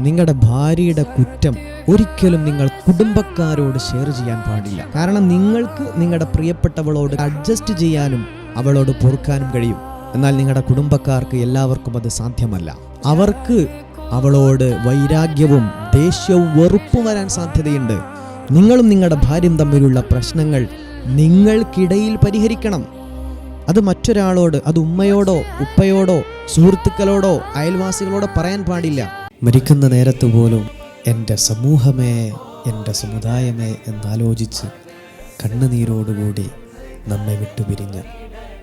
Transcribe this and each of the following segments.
നിങ്ങളുടെ ഭാര്യയുടെ കുറ്റം ഒരിക്കലും നിങ്ങൾ കുടുംബക്കാരോട് ഷെയർ ചെയ്യാൻ പാടില്ല. കാരണം നിങ്ങൾക്ക് നിങ്ങളുടെ പ്രിയപ്പെട്ടവളോട് അഡ്ജസ്റ്റ് ചെയ്യാനും അവളോട് പൊറുക്കാനും കഴിയും. എന്നാൽ നിങ്ങളുടെ കുടുംബക്കാർക്ക് എല്ലാവർക്കും അത് സാധ്യമല്ല. അവർക്ക് അവളോട് വൈരാഗ്യവും ദേഷ്യവും വെറുപ്പും വരാൻ സാധ്യതയുണ്ട്. നിങ്ങളും നിങ്ങളുടെ ഭാര്യയും തമ്മിലുള്ള പ്രശ്നങ്ങൾ നിങ്ങൾക്കിടയിൽ പരിഹരിക്കണം. അത് മറ്റൊരാളോട് അത് ഉമ്മയോടോ ഉപ്പയോടോ സുഹൃത്തുക്കളോടോ അയൽവാസികളോടോ പറയാൻ പാടില്ല. മരിക്കുന്ന നേരത്ത് പോലും എന്റെ സമൂഹമേ എന്റെ സമുദായമേ എന്നാലോചിച്ച് കണ്ണുനീരോടുകൂടി നമ്മെ വിട്ടുപിരിഞ്ഞ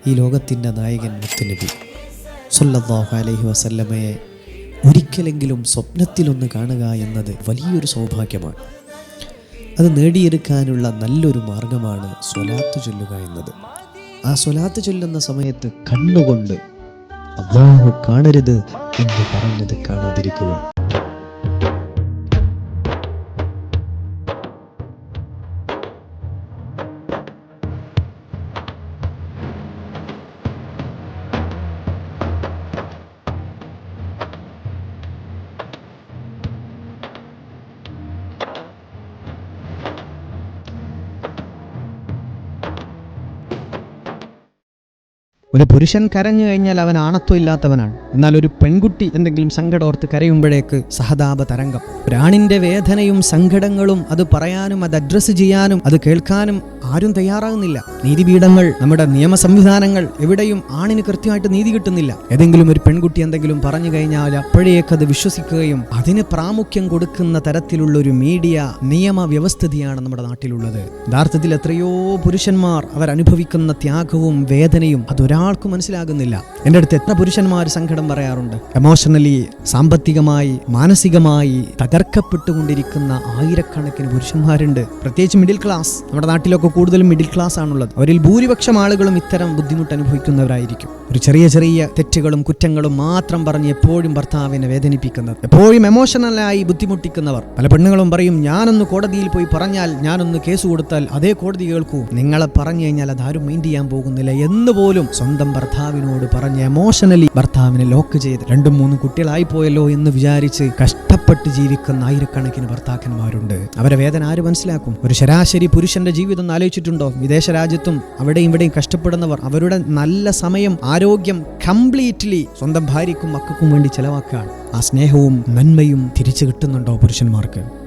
ഈ ലോകത്തിന്റെ നായകൻ മുത്തുനബി. സല്ലല്ലാഹു അലൈഹി വസല്ലമയെ ഒരിക്കലെങ്കിലും സ്വപ്നത്തിലൊന്ന് കാണുക എന്നത് വലിയൊരു സൗഭാഗ്യമാണ്. അത് നേടിയെടുക്കാനുള്ള നല്ലൊരു മാർഗമാണ് സ്വലാത്ത് ചൊല്ലുക എന്നത്. ആ സ്വലാത്ത് ചൊല്ലുന്ന സമയത്ത് കണ്ണുകൊണ്ട് അള്ളാഹു കാണരുത് എന്ന് പറഞ്ഞത് കാണാതിരിക്കുക. ഒരു പുരുഷൻ കരഞ്ഞു കഴിഞ്ഞാൽ അവൻ ആണത്വം ഇല്ലാത്തവനാണ്. എന്നാൽ ഒരു പെൺകുട്ടി എന്തെങ്കിലും സങ്കടം ഓർത്ത് കരയുമ്പോഴേക്ക് സഹതാപ തരംഗം. പ്രാണിന്റെ വേദനയും സങ്കടങ്ങളും അത് പറയാനും അത് അഡ്രസ്സ് ചെയ്യാനും അത് കേൾക്കാനും ആരും തയ്യാറാകുന്നില്ല. നീതിപീഠങ്ങൾ നമ്മുടെ നിയമ സംവിധാനങ്ങൾ എവിടെയും ആണിന് കൃത്യമായിട്ട് നീതി കിട്ടുന്നില്ല. ഏതെങ്കിലും ഒരു പെൺകുട്ടി എന്തെങ്കിലും പറഞ്ഞു കഴിഞ്ഞാൽ അപ്പോഴേക്ക് അത് വിശ്വസിക്കുകയും അതിന് പ്രാമുഖ്യം കൊടുക്കുന്ന തരത്തിലുള്ള ഒരു മീഡിയ നിയമ വ്യവസ്ഥിതിയാണ് നമ്മുടെ നാട്ടിലുള്ളത്. യഥാർത്ഥത്തിൽ എത്രയോ പുരുഷന്മാർ അവരനുഭവിക്കുന്ന ത്യാഗവും വേദനയും അതൊരാൾക്കും മനസ്സിലാകുന്നില്ല. എന്റെ അടുത്ത് എത്ര പുരുഷന്മാർ സങ്കടം പറയാറുണ്ട്. എമോഷണലി സാമ്പത്തികമായി മാനസികമായി തകർക്കപ്പെട്ടുകൊണ്ടിരിക്കുന്ന ആയിരക്കണക്കിന് പുരുഷന്മാരുണ്ട്. പ്രത്യേകിച്ച് മിഡിൽ ക്ലാസ് നമ്മുടെ നാട്ടിലൊക്കെ കൂടുതലും മിഡിൽ ക്ലാസ് ആണുള്ളത്. അവരിൽ ഭൂരിപക്ഷം ആളുകളും ഇത്തരം ബുദ്ധിമുട്ട് അനുഭവിക്കുന്നവരായിരിക്കും. ഒരു ചെറിയ ചെറിയ തെറ്റുകളും കുറ്റങ്ങളും മാത്രം പറഞ്ഞ് എപ്പോഴും ഭർത്താവിനെ വേദനിപ്പിക്കുന്നത്. എപ്പോഴും എമോഷണലായി ബുദ്ധിമുട്ടിക്കുന്നവർ. പല പെണ്ണുങ്ങളും പറയും ഞാനൊന്ന് കോടതിയിൽ പോയി പറഞ്ഞാൽ ഞാനൊന്ന് കേസ് കൊടുത്താൽ അതേ കോടതി കേൾക്കൂ നിങ്ങളെ പറഞ്ഞു കഴിഞ്ഞാൽ അതാരും മൈൻഡ് ചെയ്യാൻ പോകുന്നില്ല എന്ന് പോലും സ്വന്തം ഭർത്താവിനോട് പറഞ്ഞ് എമോഷണലി ഭർത്താവിനെ ലോക്ക് ചെയ്ത് രണ്ടും മൂന്നും കുട്ടികളായി പോയല്ലോ എന്ന് വിചാരിച്ച് കഷ്ടപ്പെട്ട് ജീവിക്കുന്ന ആയിരക്കണക്കിന് ഭർത്താക്കന്മാരുണ്ട്. അവരെ വേദന ആര് മനസ്സിലാക്കും? ഒരു ശരാശരി പുരുഷന്റെ ജീവിതം ആലോചിച്ചിട്ടുണ്ടോ? വിദേശ രാജ്യത്തും അവിടെയും ഇവിടെയും കഷ്ടപ്പെടുന്നവർ അവരുടെ നല്ല സമയം ആരോഗ്യം കംപ്ലീറ്റ്ലി സ്വന്തം ഭാര്യയ്ക്കും മക്കൾക്കും വേണ്ടി ചെലവാക്കുകയാണ്. ആ സ്നേഹവും നന്മയും തിരിച്ചു കിട്ടുന്നുണ്ടോ പുരുഷന്മാർക്ക്?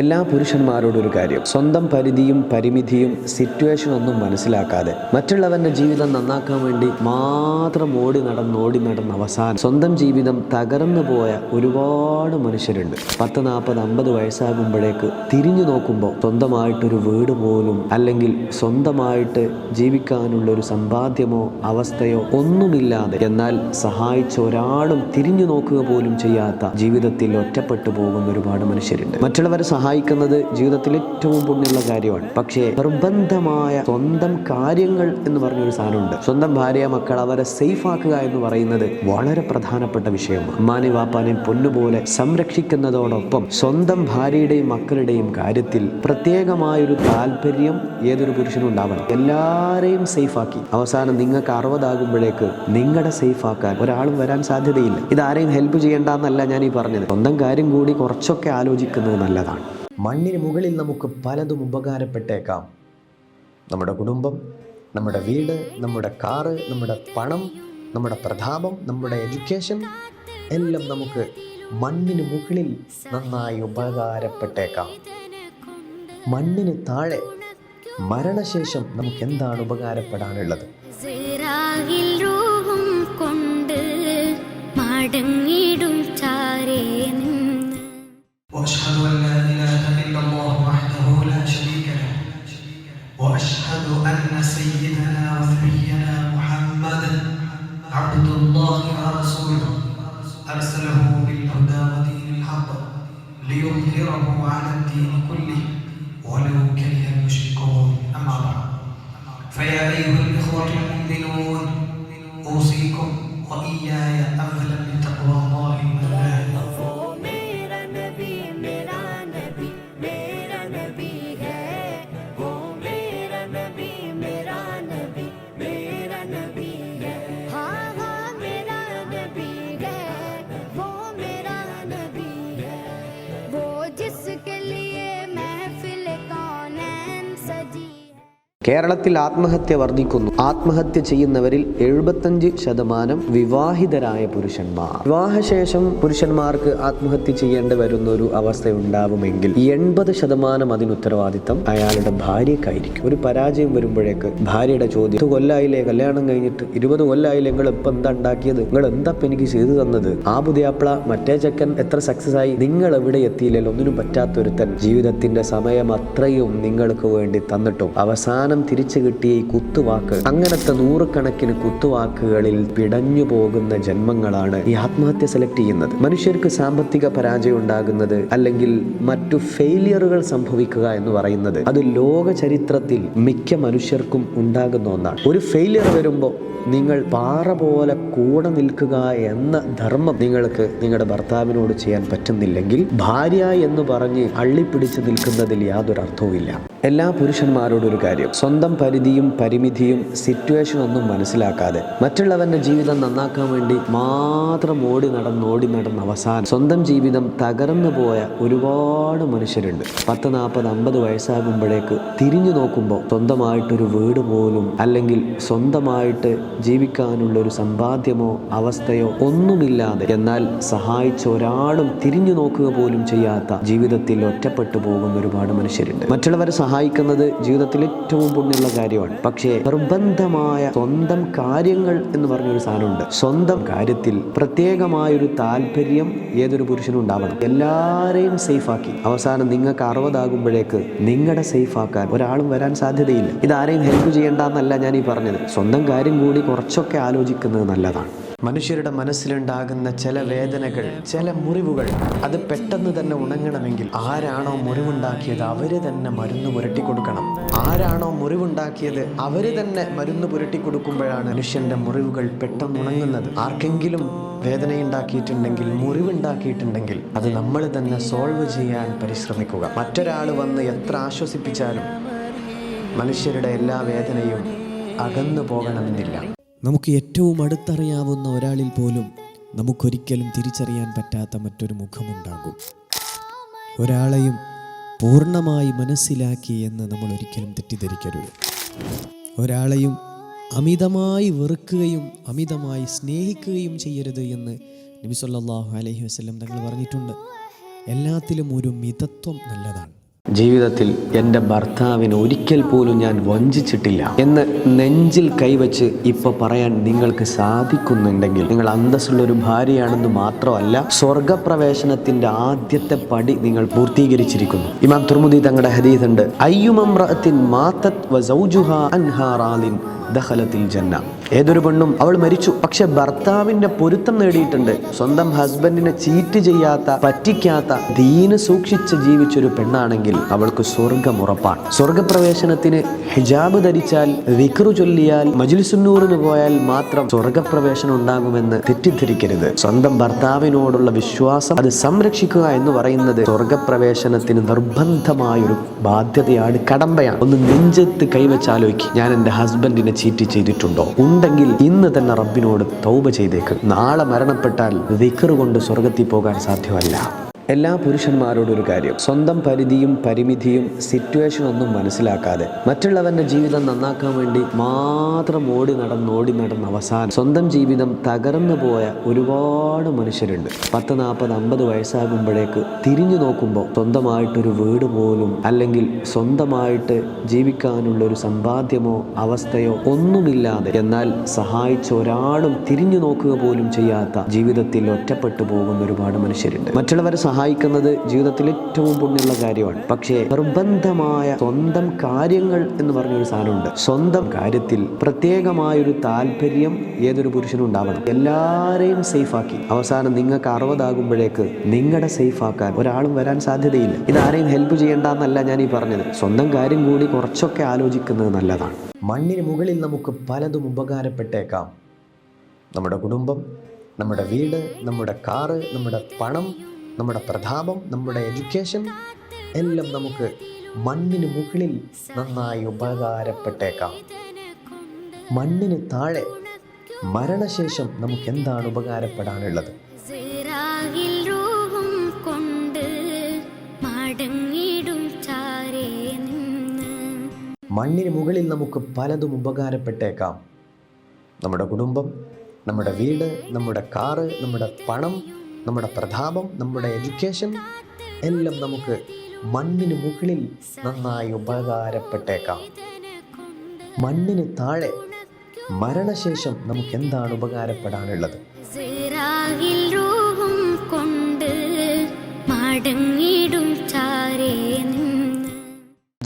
എല്ലാ പുരുഷന്മാരോടും ഒരു കാര്യം. സ്വന്തം പരിധിയും പരിമിതിയും സിറ്റുവേഷൻ ഒന്നും മനസ്സിലാക്കാതെ മറ്റുള്ളവന്റെ ജീവിതം നന്നാക്കാൻ വേണ്ടി മാത്രം ഓടി നടന്ന് ഓടി നടന്ന് അവസാനം സ്വന്തം ജീവിതം തകർന്നു പോയ ഒരുപാട് മനുഷ്യരുണ്ട്. പത്ത് നാൽപ്പത് അമ്പത് വയസ്സാകുമ്പോഴേക്ക് തിരിഞ്ഞു നോക്കുമ്പോൾ സ്വന്തമായിട്ടൊരു വീട് പോലും അല്ലെങ്കിൽ സ്വന്തമായിട്ട് ജീവിക്കാനുള്ള ഒരു സമ്പാദ്യമോ അവസ്ഥയോ ഒന്നുമില്ലാതെ എന്നാൽ സഹായിച്ച ഒരാളും തിരിഞ്ഞു നോക്കുക പോലും ചെയ്യാത്ത ജീവിതത്തിൽ ഒറ്റപ്പെട്ടു പോകുന്ന ഒരുപാട് മനുഷ്യരുണ്ട്. മറ്റുള്ളവരെ സഹായിക്കുന്നത് ജീവിതത്തിൽ ഏറ്റവും പുണ്യമുള്ള കാര്യമാണ്. പക്ഷേ നിർബന്ധമായ സ്വന്തം കാര്യങ്ങൾ എന്ന് പറഞ്ഞൊരു സാധനമുണ്ട്. സ്വന്തം ഭാര്യ മക്കൾ അവരെ സേഫ് ആക്കുക എന്ന് പറയുന്നത് വളരെ പ്രധാനപ്പെട്ട വിഷയമാണ്. അമ്മാനെ വാപ്പാനെ പൊന്നുപോലെ സംരക്ഷിക്കുന്നതോടൊപ്പം സ്വന്തം ഭാര്യയുടെയും മക്കളുടെയും കാര്യത്തിൽ പ്രത്യേകമായൊരു താല്പര്യം ഏതൊരു പുരുഷനും ഉണ്ടാവണം. എല്ലാവരെയും സേഫ് ആക്കി. അവസാനം നിങ്ങൾക്ക് അറുപതാകുമ്പോഴേക്ക് നിങ്ങളുടെ സേഫ് ആക്കാൻ ഒരാളും വരാൻ സാധ്യതയില്ല. ഇത് ആരെയും ഹെൽപ്പ് ചെയ്യേണ്ടെന്നല്ല ഞാൻ ഈ പറഞ്ഞത്. സ്വന്തം കാര്യം കൂടി കുറച്ചൊക്കെ ആലോചിക്കുന്നത് നല്ലതാണ്. മണ്ണിന് മുകളിൽ നമുക്ക് പലതും ഉപകാരപ്പെട്ടേക്കാം. നമ്മുടെ കുടുംബം നമ്മുടെ വീട് നമ്മുടെ കാറ് നമ്മുടെ പണം നമ്മുടെ പ്രതാപം നമ്മുടെ എഡ്യൂക്കേഷൻ എല്ലാം നമുക്ക് മണ്ണിന് മുകളിൽ നന്നായി ഉപകാരപ്പെട്ടേക്കാം. മണ്ണിന് താഴെ മരണശേഷം നമുക്ക് എന്താണ് ഉപകാരപ്പെടാനുള്ളത്? കൊണ്ട് മടങ്ങിടും ചാരേ ليظهره على الدين كله ولو كره المشركون. أما بعد. فيا أيها الإخوة المؤمنون أوصيكم وإياي اولا بتقوى الله കേരളത്തിൽ ആത്മഹത്യ വർദ്ധിക്കുന്നു. ആത്മഹത്യ ചെയ്യുന്നവരിൽ എഴുപത്തഞ്ച് ശതമാനം വിവാഹിതരായ പുരുഷന്മാർ. വിവാഹശേഷം പുരുഷന്മാർക്ക് ആത്മഹത്യ ചെയ്യേണ്ടി വരുന്ന ഒരു അവസ്ഥ ഉണ്ടാവുമെങ്കിൽ എൺപത് ശതമാനം അതിന് ഉത്തരവാദിത്തം അയാളുടെ ഭാര്യക്കായിരിക്കും ഒരു പരാജയം വരുമ്പോഴേക്ക് ഭാര്യയുടെ ചോദ്യം "ഇത് കൊല്ലായില്ലേ? കല്യാണം കഴിഞ്ഞിട്ട് ഇരുപത് കൊല്ലായില്ലേ? നിങ്ങൾ ഇപ്പൊ എന്താ ഉണ്ടാക്കിയത്? നിങ്ങൾ എന്താ എനിക്ക് ചെയ്തു തന്നത്? ആ പുതിയാപ്ല മറ്റേ ചെക്കൻ എത്ര സക്സസ് ആയി? നിങ്ങൾ എവിടെ എത്തിയില്ലല്ലോ? ഒന്നിനും പറ്റാത്തൊരുത്തൻ ജീവിതത്തിന്റെ സമയം അത്രയും നിങ്ങൾക്ക് വേണ്ടി തന്നിട്ടും അവസാനം തിരിച്ചു കിട്ടിയ ഈ കുത്തുവാക്ക് അങ്ങനത്തെ നൂറുകണക്കിന് കുത്തുവാക്കുകളിൽ പിടഞ്ഞു പോകുന്ന ജന്മങ്ങളാണ് ഈ ആത്മഹത്യ സെലക്ട് ചെയ്യുന്നത്. മനുഷ്യർക്ക് സാമ്പത്തിക പരാജയം ഉണ്ടാകുന്നത് അല്ലെങ്കിൽ മറ്റു ഫെയിലിയറുകൾ സംഭവിക്കുക എന്ന് പറയുന്നത് അത് ലോക ചരിത്രത്തിൽ മിക്ക മനുഷ്യർക്കും ഉണ്ടാകുന്ന ഒന്നാണ്. ഒരു ഫെയിലിയർ വരുമ്പോൾ നിങ്ങൾ പാറ പോലെ കൂടെ നിൽക്കുക എന്ന ധർമ്മം നിങ്ങൾക്ക് നിങ്ങളുടെ ഭർത്താവിനോട് ചെയ്യാൻ പറ്റുന്നില്ലെങ്കിൽ ഭാര്യ എന്ന് പറഞ്ഞ് അള്ളിപ്പിടിച്ച് നിൽക്കുന്നതിൽ യാതൊരു അർത്ഥവുമില്ല എല്ലാ പുരുഷന്മാരോടും ഒരു കാര്യം സ്വന്തം പരിധിയും പരിമിതിയും സിറ്റുവേഷൻ ഒന്നും മനസ്സിലാക്കാതെ മറ്റുള്ളവന്റെ ജീവിതം നന്നാക്കാൻ വേണ്ടി മാത്രം ഓടി നടന്ന് ഓടി നടന്ന് അവസാനം സ്വന്തം ജീവിതം തകർന്നു പോയ ഒരുപാട് മനുഷ്യരുണ്ട്. പത്ത് നാൽപ്പത് അമ്പത് വയസ്സാകുമ്പോഴേക്ക് തിരിഞ്ഞു നോക്കുമ്പോൾ സ്വന്തമായിട്ടൊരു വീട് പോലും അല്ലെങ്കിൽ സ്വന്തമായിട്ട് ജീവിക്കാനുള്ള ഒരു സമ്പാദ്യമോ അവസ്ഥയോ ഒന്നുമില്ലാതെ എന്നാൽ സഹായിച്ച ഒരാളും തിരിഞ്ഞു നോക്കുക പോലും ചെയ്യാത്ത ജീവിതത്തിൽ ഒറ്റപ്പെട്ടു പോകുന്ന ഒരുപാട് മനുഷ്യരുണ്ട്. മറ്റുള്ളവരെ സഹായിക്കുന്നത് ജീവിതത്തിൽ ഏറ്റവും പുണ്യമുള്ള കാര്യമാണ്. പക്ഷേ നിർബന്ധമായ സ്വന്തം കാര്യങ്ങൾ എന്ന് പറഞ്ഞൊരു സാധനമുണ്ട്. സ്വന്തം കാര്യത്തിൽ പ്രത്യേകമായൊരു താല്പര്യം ഏതൊരു പുരുഷനും ഉണ്ടാവണം. എല്ലാരെയും സേഫാക്കി. അവസാനം നിങ്ങൾക്ക് അറുപതാകുമ്പോഴേക്ക് നിങ്ങളുടെ സേഫാക്കാൻ ഒരാളും വരാൻ സാധ്യതയില്ല. ഇതാരെയും ഹെൽപ്പ് ചെയ്യേണ്ടെന്നല്ല ഞാൻ ഈ പറഞ്ഞത്. സ്വന്തം കാര്യം കൂടി കുറച്ചൊക്കെ ആലോചിക്കുന്നത് നല്ലതാണ്. മനുഷ്യരുടെ മനസ്സിലുണ്ടാകുന്ന ചില വേദനകൾ ചില മുറിവുകൾ അത് പെട്ടെന്ന് തന്നെ ഉണങ്ങണമെങ്കിൽ ആരാണോ മുറിവുണ്ടാക്കിയത് അവർ തന്നെ മരുന്ന് പുരട്ടി കൊടുക്കണം. ആരാണോ മുറിവുണ്ടാക്കിയത് അവർ തന്നെ മരുന്ന് പുരട്ടി കൊടുക്കുമ്പോഴാണ് മനുഷ്യന്റെ മുറിവുകൾ പെട്ടെന്ന് ഉണങ്ങുന്നത്. ആർക്കെങ്കിലും വേദനയുണ്ടാക്കിയിട്ടുണ്ടെങ്കിൽ മുറിവുണ്ടാക്കിയിട്ടുണ്ടെങ്കിൽ അത് നമ്മൾ തന്നെ സോൾവ് ചെയ്യാൻ പരിശ്രമിക്കുക. മറ്റൊരാൾ വന്ന് എത്ര ആശ്വസിപ്പിച്ചാലും മനുഷ്യരുടെ എല്ലാ വേദനയും അകന്നു പോകണമെന്നില്ല. നമുക്ക് ഏറ്റവും അടുത്തറിയാവുന്ന ഒരാളിൽ പോലും നമുക്കൊരിക്കലും തിരിച്ചറിയാൻ പറ്റാത്ത മറ്റൊരു മുഖമുണ്ടാകും. ഒരാളെയും പൂർണമായി മനസ്സിലാക്കി എന്ന് നമ്മൾ ഒരിക്കലും തെറ്റിദ്ധരിക്കരുത്. ഒരാളെയും അമിതമായി വെറുക്കുകയും അമിതമായി സ്നേഹിക്കുകയും ചെയ്യരുത് എന്ന് നബി സല്ലല്ലാഹു അലൈഹി വസല്ലം തങ്ങൾ പറഞ്ഞിട്ടുണ്ട്. എല്ലാത്തിലും ഒരു മിതത്വം നല്ലതാണ്. ജീവിതത്തിൽ എന്റെ ഭർത്താവിന് ഒരിക്കൽ പോലും ഞാൻ വഞ്ചിച്ചിട്ടില്ല എന്ന് നെഞ്ചിൽ കൈവച്ച് ഇപ്പൊ പറയാൻ നിങ്ങൾക്ക് സാധിക്കുന്നുണ്ടെങ്കിൽ നിങ്ങൾ അന്തസ്സുള്ള ഒരു ഭാര്യയാണെന്ന് മാത്രമല്ല സ്വർഗപ്രവേശനത്തിന്റെ ആദ്യത്തെ പടി നിങ്ങൾ പൂർത്തീകരിച്ചിരിക്കുന്നു. ഇമാം തുർമുദി തങ്ങളുടെ ഉണ്ട് അയ്യുമമ്രഅത്തിൻ മാത്തത് റാലിൻ ദഖലത്തിൽ ജന്ന. ഏതൊരു പെണ്ണും അവൾ മരിച്ചു. പക്ഷെ ഭർത്താവിന്റെ പൊരുത്തം നേടിയിട്ടുണ്ട്. സ്വന്തം ഹസ്ബൻഡിനെ ചീറ്റ് ചെയ്യാത്ത പറ്റിക്കാത്ത ദീന് സൂക്ഷിച്ച് ജീവിച്ചൊരു പെണ്ണാണെങ്കിൽ അവൾക്ക് സ്വർഗം ഉറപ്പാണ്. സ്വർഗപ്രവേശനത്തിന് ഹിജാബ് ധരിച്ചാൽ വിക്രു ചൊല്ലിയാൽ മജിൽസുന്നൂറിന് പോയാൽ മാത്രം സ്വർഗപ്രവേശനം ഉണ്ടാകുമെന്ന് തെറ്റിദ്ധരിക്കരുത്. സ്വന്തം ഭർത്താവിനോടുള്ള വിശ്വാസം അത് സംരക്ഷിക്കുക എന്ന് പറയുന്നത് സ്വർഗപ്രവേശനത്തിന് നിർബന്ധമായൊരു ബാധ്യതയാണ് കടമ്പയാണ്. ഒന്ന് നെഞ്ചത്ത് കൈവച്ചാലോയ്ക്ക്. ഞാൻ എന്റെ ഹസ്ബൻഡിനെ ചീറ്റ് ചെയ്തിട്ടുണ്ടോ? ഉണ്ടെങ്കിൽ ഇന്ന് തന്നെ റബ്ബിനോട് തൗബ ചെയ്തേക്ക്. നാളെ മരണപ്പെട്ടാൽ വിക്കറുകൊണ്ട് സ്വർഗത്തിൽ പോകാൻ സാധ്യമല്ല. എല്ലാ പുരുഷന്മാരോടും ഒരു കാര്യം. സ്വന്തം പരിധിയും പരിമിതിയും സിറ്റുവേഷൻ ഒന്നും മനസ്സിലാക്കാതെ മറ്റുള്ളവന്റെ ജീവിതം നന്നാക്കാൻ വേണ്ടി മാത്രം ഓടി നടന്ന് ഓടി നടന്ന് അവസാനം സ്വന്തം ജീവിതം തകർന്നു പോയ ഒരുപാട് മനുഷ്യരുണ്ട്. പത്ത് നാൽപ്പത് അമ്പത് വയസ്സാകുമ്പോഴേക്ക് തിരിഞ്ഞു നോക്കുമ്പോൾ സ്വന്തമായിട്ടൊരു വീട് പോലും അല്ലെങ്കിൽ സ്വന്തമായിട്ട് ജീവിക്കാനുള്ള ഒരു സമ്പാദ്യമോ അവസ്ഥയോ ഒന്നുമില്ലാതെ എന്നാൽ സഹായിച്ച ഒരാളും തിരിഞ്ഞു നോക്കുക പോലും ചെയ്യാത്ത ജീവിതത്തിൽ ഒറ്റപ്പെട്ടു പോകുന്ന ഒരുപാട് മനുഷ്യരുണ്ട്. മറ്റുള്ളവരെ സഹായിക്കുന്നത് ജീവിതത്തിൽ ഏറ്റവും പുണ്യമുള്ള കാര്യമാണ്. പക്ഷേ നിർബന്ധമായ സ്വന്തം കാര്യങ്ങൾ എന്ന് പറഞ്ഞൊരു സാധനമുണ്ട്. സ്വന്തം കാര്യത്തിൽ പ്രത്യേകമായൊരു താല്പര്യം ഏതൊരു പുരുഷനും ഉണ്ടാവണം. എല്ലാരെയും സേഫാക്കി. അവസാനം നിങ്ങൾക്ക് അറുപതാകുമ്പോഴേക്ക് നിങ്ങളുടെ സേഫാക്കാൻ ഒരാളും വരാൻ സാധ്യതയില്ല. ഇതാരെയും ഹെൽപ്പ് ചെയ്യേണ്ടെന്നല്ല ഞാൻ ഈ പറഞ്ഞത്. സ്വന്തം കാര്യം കൂടി കുറച്ചൊക്കെ ആലോചിക്കുന്നത് നല്ലതാണ്. മണ്ണിന് മുകളിൽ നമുക്ക് പലതും ഉപകാരപ്പെട്ടേക്കാം. നമ്മുടെ കുടുംബം നമ്മുടെ വീട് നമ്മുടെ കാറ് നമ്മുടെ പണം നമ്മുടെ പ്രതാപം നമ്മുടെ എഡ്യൂക്കേഷൻ എല്ലാം നമുക്ക് മണ്ണിന് മുകളിൽ നന്നായി ഉപകാരപ്പെട്ടേക്കാം. മണ്ണിന് താഴെ മരണശേഷം നമുക്ക് എന്താണ് ഉപകാരപ്പെടാനുള്ളത്? മണ്ണിന് മുകളിൽ നമുക്ക് പലതും ഉപകാരപ്പെട്ടേക്കാം. നമ്മുടെ കുടുംബം നമ്മുടെ വീട് നമ്മുടെ കാറ് നമ്മുടെ പണം നമ്മുടെ പ്രതാപം നമ്മുടെ എഡ്യൂക്കേഷൻ എല്ലാം നമുക്ക് മണ്ണിന് മുകളിൽ നന്നായി ഉപകാരപ്പെട്ടേക്കാം. മണ്ണിന് താഴെ മരണശേഷം നമുക്ക് എന്താണ് ഉപകാരപ്പെടാനുള്ളത്?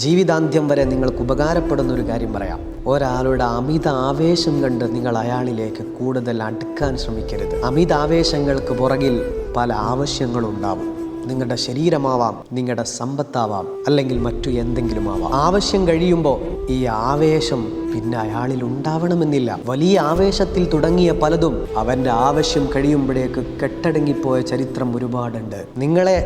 ജീവിതാന്ത്യം വരെ നിങ്ങൾക്ക് ഉപകാരപ്പെടുന്ന ഒരു കാര്യം പറയാം. ഒരാളുടെ അമിത ആവേശം കണ്ട് നിങ്ങൾ അയാളിലേക്ക് കൂടുതൽ അടുക്കാൻ ശ്രമിക്കരുത്. അമിത ആവേശങ്ങൾക്ക് പുറകിൽ പല ആവശ്യങ്ങളും ഉണ്ടാവും നിങ്ങളുടെ ശരീരമാവാം നിങ്ങളുടെ സമ്പത്താവാം അല്ലെങ്കിൽ മറ്റു എന്തെങ്കിലും ആവാം ആവശ്യം കഴിയുമ്പോൾ ഈ ആവേശം പിന്നെ അയാളിൽ ഉണ്ടാവണമെന്നില്ല. വലിയ ആവേശത്തിൽ തുടങ്ങിയ പലതും അവന്റെ ആവശ്യം കഴിയുമ്പോഴേക്ക് കെട്ടടങ്ങിപ്പോയ ചരിത്രം ഒരുപാടുണ്ട്. നിങ്ങളെ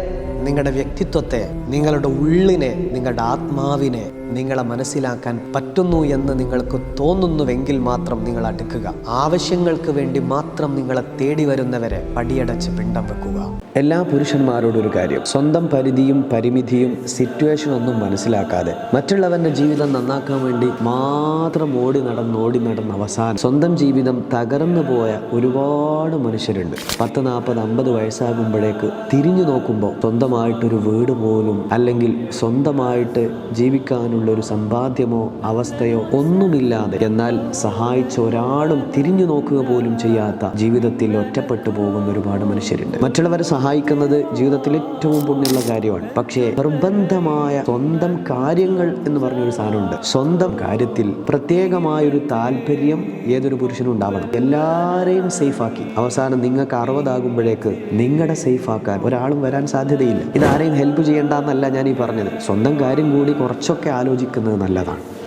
നിങ്ങളുടെ വ്യക്തിത്വത്തെ നിങ്ങളുടെ ഉള്ളിനെ നിങ്ങളുടെ ആത്മാവിനെ നിങ്ങളെ മനസ്സിലാക്കാൻ പറ്റുന്നു എന്ന് നിങ്ങൾക്ക് തോന്നുന്നുവെങ്കിൽ മാത്രം നിങ്ങൾ അടുക്കുക. ആവശ്യങ്ങൾക്ക് വേണ്ടി മാത്രം നിങ്ങളെ തേടി വരുന്നവരെ പടിയടച്ച് പിണ്ടം വെക്കുക. എല്ലാ പുരുഷന്മാരോടും ഒരു കാര്യം. സ്വന്തം പരിധിയും പരിമിതിയും സിറ്റുവേഷൻ ഒന്നും മനസ്സിലാക്കാതെ മറ്റുള്ളവന്റെ ജീവിതം നന്നാക്കാൻ വേണ്ടി മാത്രം ഓടി നടന്ന് ഓടി നടന്ന് അവസാനം സ്വന്തം ജീവിതം തകർന്നു പോയ ഒരുപാട് മനുഷ്യരുണ്ട്. പത്ത് നാൽപ്പത് അമ്പത് വയസ്സാകുമ്പോഴേക്ക് തിരിഞ്ഞു നോക്കുമ്പോൾ സ്വന്തമായിട്ടൊരു വീട് പോലും അല്ലെങ്കിൽ സ്വന്തമായിട്ട് ജീവിക്കാനുള്ള ഒരു സമ്പാദ്യമോ അവസ്ഥയോ ഒന്നുമില്ലാതെ എന്നാൽ സഹായിച്ച ഒരാളും തിരിഞ്ഞു നോക്കുക പോലും ചെയ്യാത്ത ജീവിതത്തിൽ ഒറ്റപ്പെട്ടു പോകുന്ന ഒരുപാട് മനുഷ്യരുണ്ട്. മറ്റുള്ളവരെ സഹായിക്കുന്നത് ജീവിതത്തിൽ ഏറ്റവും പുണ്യമുള്ള കാര്യമാണ്. പക്ഷേ നിർബന്ധമായ സ്വന്തം കാര്യങ്ങൾ എന്ന് പറഞ്ഞൊരു സാധനമുണ്ട്. സ്വന്തം കാര്യത്തിൽ പ്രത്യേകമായൊരു താല്പര്യം ഏതൊരു പുരുഷനും ഉണ്ടാവണം. എല്ലാവരെയും സേഫാക്കി. അവസാനം നിങ്ങൾക്ക് അറുപതാകുമ്പോഴേക്ക് നിങ്ങളുടെ സേഫാക്കാൻ ഒരാളും വരാൻ സാധ്യതയില്ല. ഇതാരെയും ഹെൽപ്പ് ചെയ്യേണ്ടെന്നല്ല ഞാൻ ഈ പറഞ്ഞത്. സ്വന്തം കാര്യം കൂടി കുറച്ചൊക്കെ ആലോചിക്കുന്നത് നല്ലതാണ്.